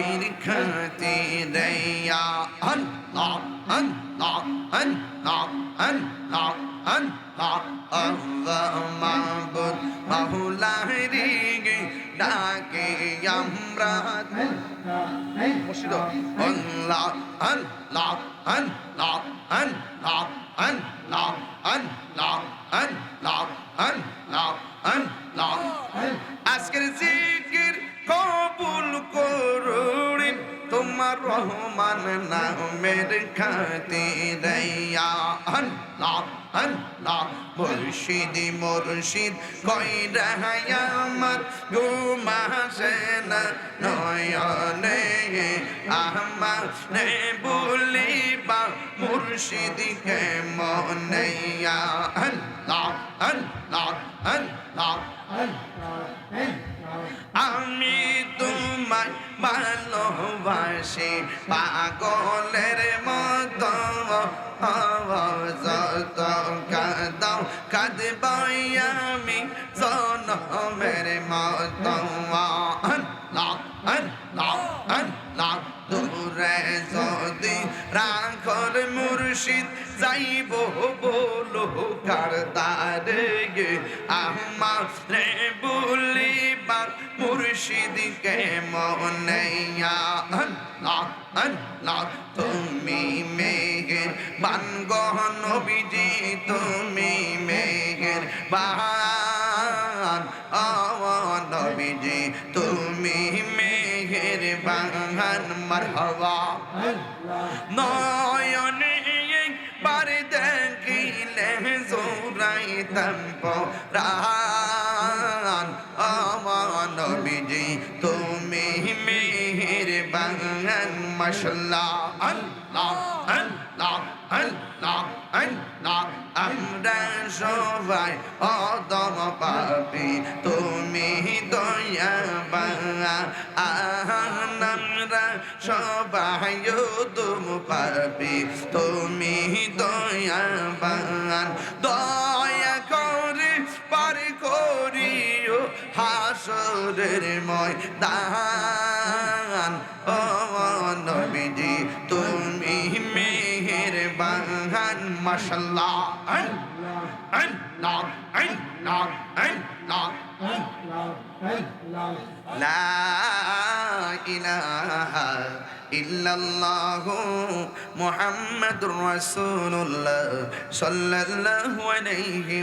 কবির খেতে দয়া হন হন হন হন হন মাবুদ বাহুলা রে ডাকে আমরা মুর্শিদ আল্লাহ আল্লাহ আল্লাহ আল্লাহ আল্লাহ আল্লাহ রহমান নামের খাতিরাইয়া আল্লাহ আল্লাহ, মুর্শিদ মুর্শিদ কই রহায়ামত গুমাসেন নয়নে আহমার নে বলিবা মুর্শিদ কে মনে। আল্লাহ আল্লাহ। ভালোবাসি পাগলের মতো যত কাদাও কাঁদবাই আমি জনমের মতো দূরে মুর্শিদ যাইব বলো কার দারে গে আমার মুর্শিদ কে মনাইয়া আল্লাহ আল্লাহ তুমি মেঘের বান গহন বিজি তুমি মেঘের বাহান অবন বিজি তুমি মেঘের বাহান মারহবা। নয়নে একবার দেখিলে জোরাই তম্প রাহা নবীজি, তুমি মেহের বাগান মশলা আল্লাহ আল্লাহ আল্লাহ আল্লাহ। আমরা সবাই অদম পাপি, তুমি দয়া বাঙা আমরা সবাই তুম পাপি, তুমি দয়া বাঙান হাসরের ময়দান। ও নবীজি তুমি মেহের বাগান মাশাল্লাহ লা ইলাহা সাল্লাল্লাহু আলাইহি